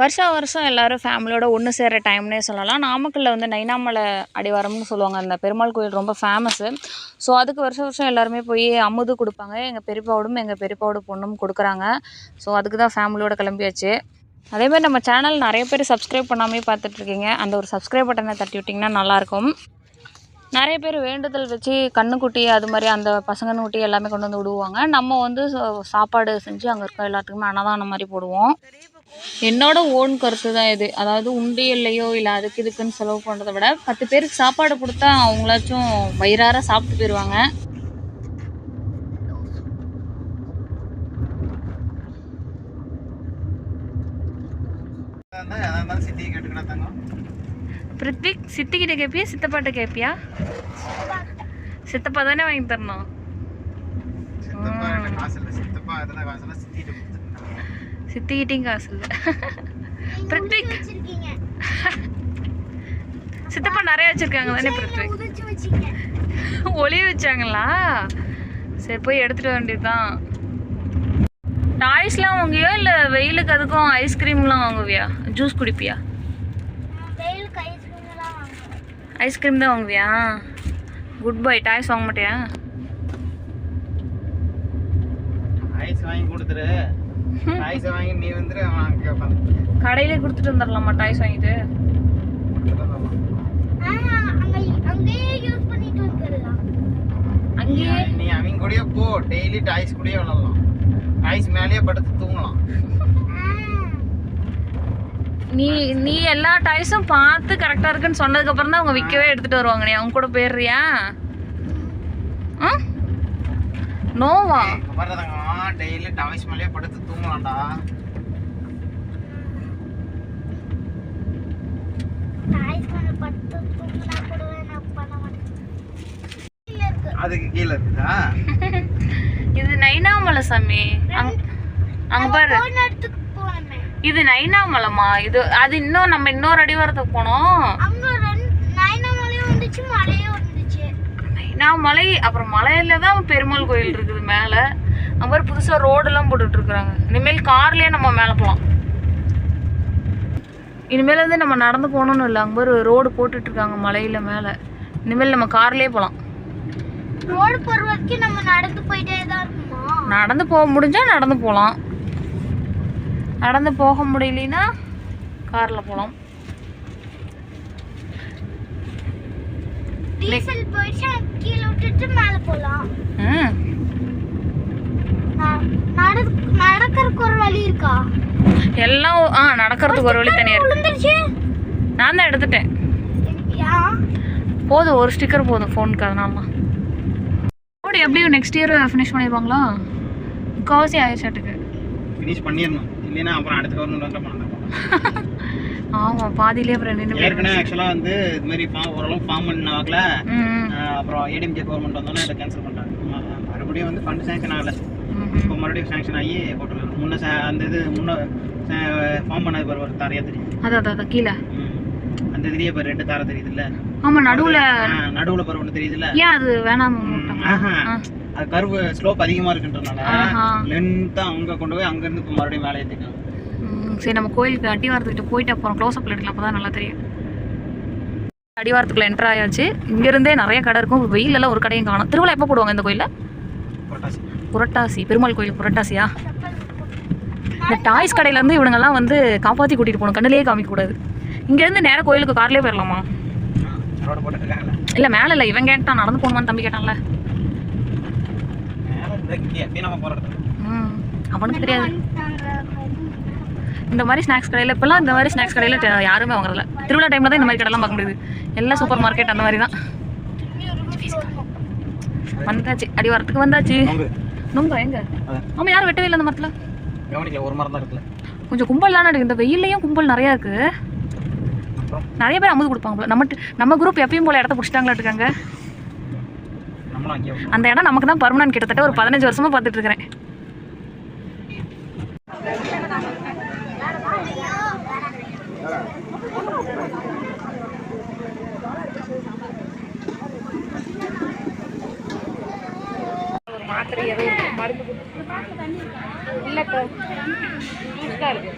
வருஷா வருஷம் எல்லாரும் ஃபேமிலியோட ஒன்று சேர்கிற டைம்னே சொல்லலாம். நாமக்கல்லில் வந்து நைனாமலை அடிவாரம்னு சொல்லுவாங்க. அந்த பெருமாள் கோயில் ரொம்ப ஃபேமஸ்ஸு ஸோ அதுக்கு வருஷம் வருஷம் எல்லாருமே போய் அமுது கொடுப்பாங்க. எங்கள் பெரியப்பாவோடும் எங்கள் பெரியப்பாவோட பொண்ணும் கொடுக்குறாங்க. ஸோ அதுக்கு தான் ஃபேமிலியோட கிளம்பியாச்சு. அதே மாதிரி நம்ம சேனல் நிறைய பேர் சப்ஸ்கிரைப் பண்ணாமே பார்த்துட்ருக்கீங்க. அந்த ஒரு சப்ஸ்கிரைப் பட்டனை தட்டி விட்டிங்கன்னா நல்லாயிருக்கும். நிறைய பேர் வேண்டுதல் வச்சு கண்ணுக்குட்டி அது மாதிரி அந்த பசங்கன்னு குட்டி எல்லாமே கொண்டு வந்து விடுவாங்க. நம்ம வந்து சாப்பாடு செஞ்சு அங்கே இருக்க எல்லாத்துக்குமே அன்னதானம் மாதிரி போடுவோம். என்னோட ஓன் கருத்து தான் இது. அதாவது உண்டியல்லையோ இல்லை அதுக்கு இதுக்குன்னு செலவு பண்ணுறதை விட பத்து பேருக்கு சாப்பாடு கொடுத்தா அவங்களாச்சும் வயிறார சாப்பிட்டு போயிடுவாங்க பிரித்விக் சித்திக்கிட்ட கேட்பியா சித்தப்பாட்ட கேட்பியா சித்தப்பா தானே வாங்கி தரணும்? சித்தப்பா என்கிட்ட காசு இல்லை. சித்தப்பா எத்தனை காசு இல்லை? சித்திட்டு சித்திக்கிட்டையும் காசு இல்லை. பிரித்விக் சித்தப்பா நிறைய வச்சிருக்காங்க தானே பிரித்விக் ஒளிய வச்சாங்களா? சரி போய் எடுத்துட்டு வேண்டியதுதான். டாய்ஸ்லாம் வாங்குவியா? இல்லை வெயிலுக்கு அதுக்கும் ஐஸ்கிரீம்லாம் வாங்குவியா? ஜூஸ் குடிப்பியா? ஐஸ்கிரீம் தான் வாங்குவியா? குட் பை டாய்ஸ் வாங்க மாட்டியா? ஐஸ் வாங்கி கொடுத்துரு. ஐஸை வாங்கி நீ வந்துரு அவன் அங்கே உட்காந்து கடையிலே கொடுத்துட்டு வந்துடலாமா டாய்ஸ் வாங்கிட்டு? அங்கேயே? நீ அவங்க கூடயே போ. டெய்லி டாய்ஸ் கூடயே விளாடலாம் டாய்ஸ் மேலேயே படுத்து தூங்கலாம். நீ நீ எல்லா டாய்ஸும் பார்த்து கரெக்டாக இருக்குன்னு சொன்னதுக்கப்புறம் தான் அவங்க விற்கவே எடுத்துகிட்டு வருவாங்க நீ அவங்க கூட போயிடுறியா? ஆ? நோவா? வர்றதாங்க டெய்லி டாய்ஸ் மேலேயே படுத்து தூங்கலாம்டா அதுக்கு கீழே இருக்குதா? இது நைனாமலை சாமி அங்க அங்க பாரு. இது நைனாமலைமா. இது அது இன்னும் நம்ம இன்னொரு அடிவாரத்துக்கு போனோம். நைனாமலை அப்புறம் மலையில தான் பெருமாள் கோயில் இருக்குது மேலே. அங்க பாரு புதுசா ரோடெல்லாம் போட்டுட்டு இருக்கிறாங்க. இனிமேல் கார்லயே நம்ம மேலே போகலாம் இனிமேல் வந்து நம்ம நடந்து போகணும்னு இல்லை. அங்கே பாரு ரோடு போட்டுட்டு இருக்காங்க மலையில மேலே. இனிமேல் நம்ம கார்லயே போகலாம் ரோடு போற வரைக்கும் நம்ம நடந்து போயிட்டே தான் இருக்குமா நடந்து போக முடிஞ்சா நடந்து போகலாம் நடந்து போக முடியலனா காரில் போகலாம் டீசல் போயிடுச்சு கீழே விட்டுட்டு மேல போலாம் ம் ந- நடக்- நடக்கறதுக்கு ஒரு வழி இருக்கா? எல்லாம் ஆ நடக்கிறதுக்கு ஒரு வழி தனியாக இருக்கு. நான் தான் எடுத்துட்டேன். போதும் ஒரு ஸ்டிக்கர் போதும் ஃபோனுக்கு அதனால தான். ரோடு எப்படியும் நெக்ஸ்ட் இயர் ஃபினிஷ் பண்ணிடுவாங்களா? முக்கால்வாசி ஆயிடுச்சாட்டுக்கு ஃபினிஷ் பண்ணிடணும். இல்லைன்னா அப்புறம் அடுத்த கவர்மெண்ட் பண்ண ஆமாம் பாதியிலே அப்புறம் நின்று ஏற்கனவே ஆக்சுவலாக வந்து இது மாதிரி ஃபார்ம் ஓரளவு ஃபார்ம் பண்ண ம் அப்புறம் ஏடிஎம்கே கவர்மெண்ட் வந்தோன்னே இதை கேன்சல் பண்ணிட்டாங்க. ம- மறுபடியும் வந்து ஃபண்ட் சேங்ஷன் ஆகலை. இப்போ மறுபடியும் சேங்ஷன் ஆகி போட்டுருக்காங்க. முன்ன அந்த இது முன்ன ஃபார்ம் பண்ணது பாரு ஒரு தாரையாக தெரியும் அதான் அதான் கீழே. அந்த இதுலேயே இப்போ ரெண்டு தாரை தெரியுதுல்ல. ஆமாம் நடுவில். நடுவில் பாரு ஒன்று தெரியுதுல்ல. ஏன் அது வேணாம் அது கர்வு ஸ்லோப் அதிகமாக இருக்குன்றனால ஆஹா. லென்த்தாக அங்கே கொண்டு போய் அங்கேருந்து இப்போ மறுபடியும் மேலே ஏற்றிக்கலாம் சரி நம்ம கோயிலுக்கு அடிவாரத்துக்கிட்ட போயிட்டு அப்புறம் க்ளோஸ் அப்ல எடுக்கலாம். அப்போ தான் நல்லா தெரியும். அடிவாரத்துக்குள்ள என்ட்ரு ஆயாச்சு. இங்கேருந்தே நிறைய கடை இருக்கும். வெயிலெல்லாம் ஒரு கடையும் காணும். திருவிழா எப்போ போடுவாங்க இந்த கோயிலில்? புரட்டாசி. பெருமாள் கோயில் புரட்டாசியா? இந்த டாய்ஸ் கடையிலேருந்து இவனுங்கெல்லாம் வந்து காப்பாற்றி கூட்டிகிட்டு போகணும். கண்ணுலேயே காமிக்கக்கூடாது. இங்கேருந்து நேராக கோயிலுக்கு கார்லேயே போயிடலாமா இல்லை மேலே இல்லை. இவன் கேட்டான் நடந்து போகணுமான்னு தம்பி கேட்டான்ல. மேலே இந்த இங்கே அப்படியே நம்ம போகிற இடத்துல ம் அவனுக்கு தெரியாது இந்த மாதிரி ஸ்நாக்ஸ் கடையில் இப்போல்லாம் இந்த மாதிரி ஸ்நாக்ஸ் கடையில் யாருமே வாங்குறதில்ல. திருவிழா டைமில் தான் இந்த மாதிரி கடைலாம் பார்க்க முடியுது. எல்லாம் சூப்பர் மார்க்கெட் அந்த மாதிரி தான். வந்தாச்சு. அடிவாரத்துக்கு வந்தாச்சு. நொங்கு. நொங்க எங்க. ஆமாம் யாரும் வெட்டவே இல்லை அந்த மரத்தில். ஒரு மரம் தான் இருக்குல்ல. கொஞ்சம் கும்பல்லாம் இருக்கு. இந்த வெயில்லையும் கும்பல் நிறையா இருக்கு. நிறைய பேர் அமுது கொடுப்பாங்க போல நம்ம நம்ம குரூப் எப்பயும் போல இடத்த பிடிச்சிட்டாங்களா இருக்காங்க. அந்த இடம் நமக்கு தான் பர்மனன்ட் கிட்டத்தட்ட ஒரு பதினஞ்சு வருஷமா பார்த்துட்டு இருக்கிறேன். மாத்திரை ஏதோ மருந்து இல்லைக்கா. இருக்கு.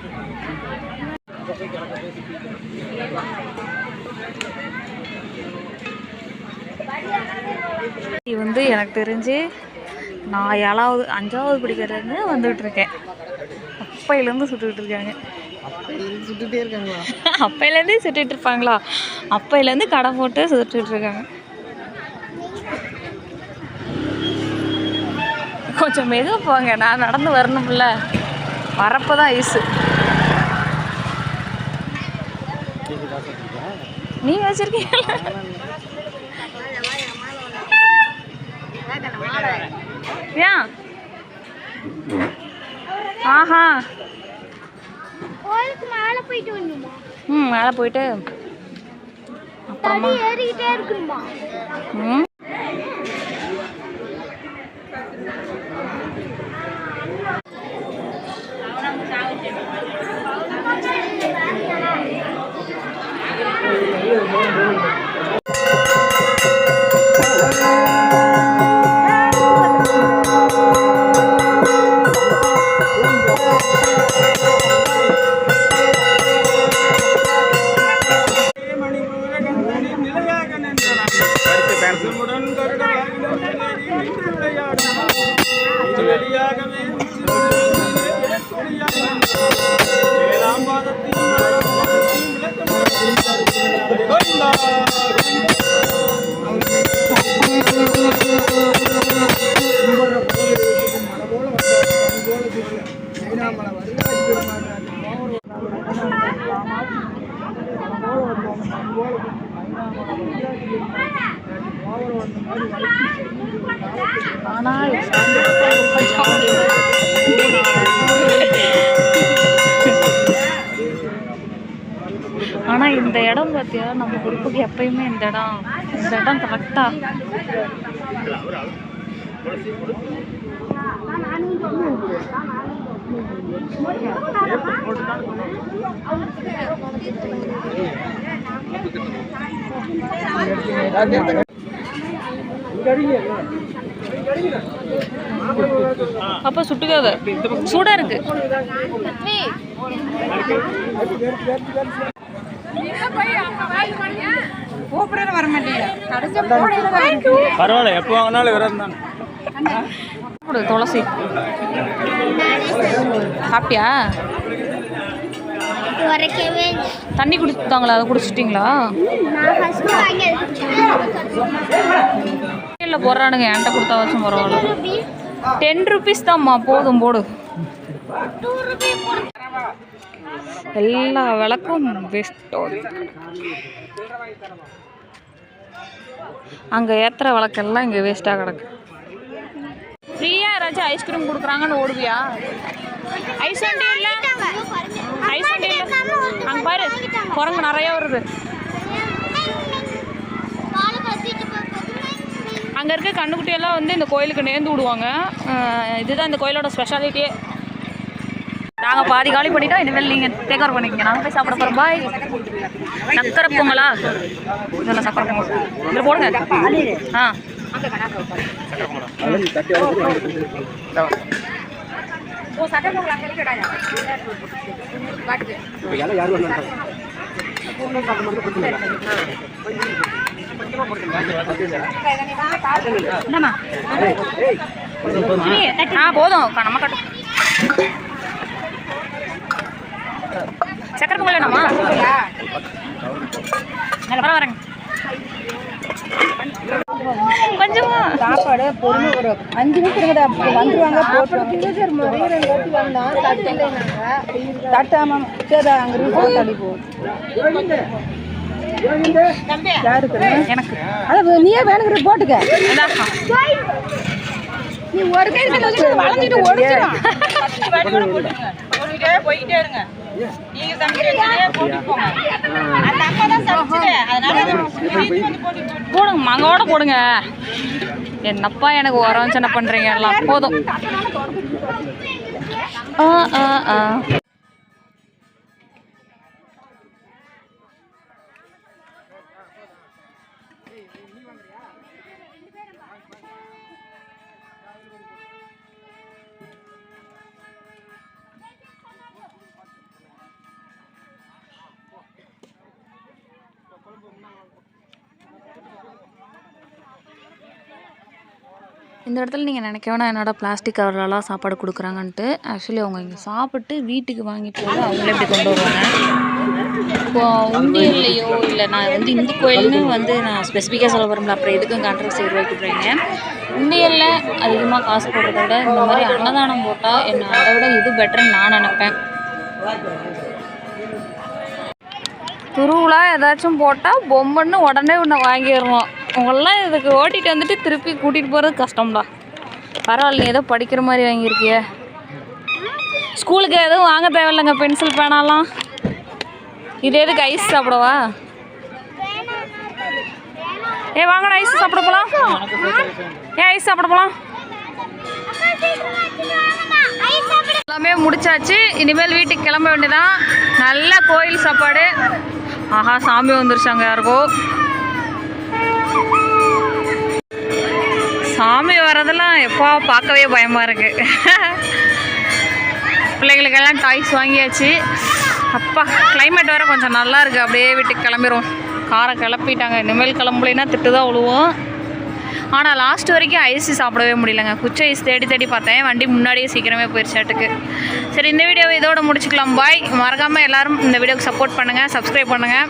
இது வந்து எனக்கு தெரிஞ்சு நான் ஏழாவது அஞ்சாவது படிக்கிறதுலேருந்து வந்துகிட்டு இருக்கேன் அப்பையிலேருந்து சுட்டுக்கிட்டு இருக்காங்க. சுட்டுட்டே இருக்காங்களா? அப்பையிலேருந்தே சுட்டுட்டு இருப்பாங்களா? அப்பையிலேருந்து கடை போட்டு சுட்டுட்டு இருக்காங்க. கொஞ்சம் மெதுவாக போங்க. நான் நடந்து வரணும்ல. வரப்போ தான் ஐஸு. நீங்கள் வச்சுருக்கீங்களா? ஏன்? ஆஹா. கோயிலுக்கு மேல போயிட்டு வரணுமா? ம் மேலே போயிட்டு. ஏறிக்கிட்டே இருக்கணுமா ம்? ஆனால் ஆனால் இந்த இடம் பார்த்தியா நம்ம குரூப்புக்கு எப்பயுமே இந்த இடம். இந்த இடம் கரெக்டாக அப்பா சுட்டுக்காத. சூடாக இருக்கு. பரவாயில்ல எப்போ வாங்கினாலும் விரதம் தான். துளசி. சாப்பிட்டியா. தண்ணி குடித்தாங்களா அதை குடிச்சிட்டிங்களா? நான் போடுறானுங்க. என்கிட்ட கொடுத்தா வச்சும் பரவாயில்ல. டென் ருபீஸ் தான்மா போதும் போடு. எல்லா விளக்கும் பெஸ்ட் அங்கே ஏற்றுற விளக்கெல்லாம் இங்கே வேஸ்ட்டாக கிடக்கு. ஃப்ரீயாக யாராச்சும் ஐஸ்கிரீம் கொடுக்குறாங்கன்னு ஓடுவியா? ஐஸ் வண்டி இல்லை? ஐஸ் வண்டி இல்லை? அங்கே பாரு குரங்கு நிறையா வருது. அங்கே இருக்க கண்ணுக்குட்டியெல்லாம் வந்து இந்த கோயிலுக்கு நேர்ந்து விடுவாங்க. இதுதான் இந்த கோயிலோட ஸ்பெஷாலிட்டியே நாங்கள் பாதி காலி பண்ணிட்டோம் இனிமேல் நீங்கள் டேக் ஓவர் பண்ணிக்கங்க. நாங்கள் போய் சாப்பிட போகிறோம் பாய் சக்கரை பொங்கலா? இதெல்லாம் சக்கரை பொங்கல். இதில் போடுங்க. ஆ. என்னம்மா ஆ போதும். நம்ம கட்டு. சக்கரை பொங்கல் வேணாமா? வர வரேங்க. கொஞ்சமா. சாப்பாடு பொறுமை ஒரு அஞ்சு நிமிஷம் வந்துருவாங்க தட்டாம சரி அங்கே தள்ளி போ யாருக்கு எனக்கு அதை நீயே வேணுங்கிற போட்டுக்க. நீ ஒரு கை வளைஞ்சிட்டு ஒடிச்சிடும் போய்கிட்டே இருங்க. நீங்க சமைச்சு வச்சுட்டே போட்டு போங்க. அந்த அக்கா தான் சமைச்சுட்டு அதனால போடுங்க மங்கோட போடுங்க. என்னப்பா எனக்கு உரம் சின்ன பண்றீங்க? எல்லாம் போதும். ஆ ஆ ஆ. இந்த இடத்துல நீங்கள் நினைக்க வேணாம் என்னடா பிளாஸ்டிக் கவர்லலாம் சாப்பாடு கொடுக்குறாங்கன்ட்டு. ஆக்சுவலி அவங்க இங்கே சாப்பிட்டு வீட்டுக்கு வாங்கிட்டு வந்து அவங்களே இப்படி கொண்டு வருவாங்க. இப்போ உண்டியல்லையோ இல்லை நான் வந்து இந்து கோயில்னு வந்து நான் ஸ்பெசிஃபிக்காக சொல்ல விரும்பல. அப்புறம் எதுக்கும் கான்ட்ரவர்சி உருவாக்கிட்டுறீங்க உண்டியலில் அதிகமாக காசு போடுறத விட இந்த மாதிரி அன்னதானம் போட்டால் என்ன அதை விட இது பெட்டர்னு நான் நினைப்பேன். துருவுலா ஏதாச்சும் போட்டால் பொம்மைன்னு உடனே உன்னை வாங்கிடுவோம் உங்களெல்லாம் இதுக்கு ஓட்டிகிட்டு வந்துட்டு திருப்பி கூட்டிகிட்டு போகிறது கஷ்டம்டா. பரவாயில்ல நீ ஏதோ படிக்கிற மாதிரி வாங்கியிருக்கிய. ஸ்கூலுக்கு எதுவும் வாங்க தேவையில்லைங்க பென்சில் பேனாலாம் இது எதுக்கு ஐஸ் சாப்பிடவா? ஏ வாங்கடா ஐஸ் சாப்பிட போகலாம் ஏன் ஐஸ் சாப்பிட போகலாம் எல்லாமே முடிச்சாச்சு. இனிமேல் வீட்டுக்கு கிளம்ப வேண்டியதான் நல்ல கோயில் சாப்பாடு. ஆஹா சாமி வந்துருச்சாங்க யாருக்கோ. சாமி வரதெல்லாம் எப்போ பார்க்கவே பயமாக இருக்குது பிள்ளைங்களுக்கெல்லாம் டாய்ஸ் வாங்கியாச்சு. அப்பா கிளைமேட் வேறு கொஞ்சம் நல்லா இருக்குது அப்படியே வீட்டுக்கு கிளம்பிடுவோம் காரை கிளப்பிட்டாங்க. இனிமேல் கிளம்பலைன்னா திட்டு தான் விழுவோம் ஆனால் லாஸ்ட் வரைக்கும் ஐஸ் சாப்பிடவே முடியலங்க. குச்ச ஐஸ் தேடி தேடி பார்த்தேன். வண்டி முன்னாடியே சீக்கிரமே போயிடுச்சாட்டுக்கு சரி இந்த வீடியோவை இதோட முடிச்சுக்கலாம். பாய் மறக்காமல் எல்லோரும் இந்த வீடியோக்கு சப்போர்ட் பண்ணுங்கள் சப்ஸ்கிரைப் பண்ணுங்கள்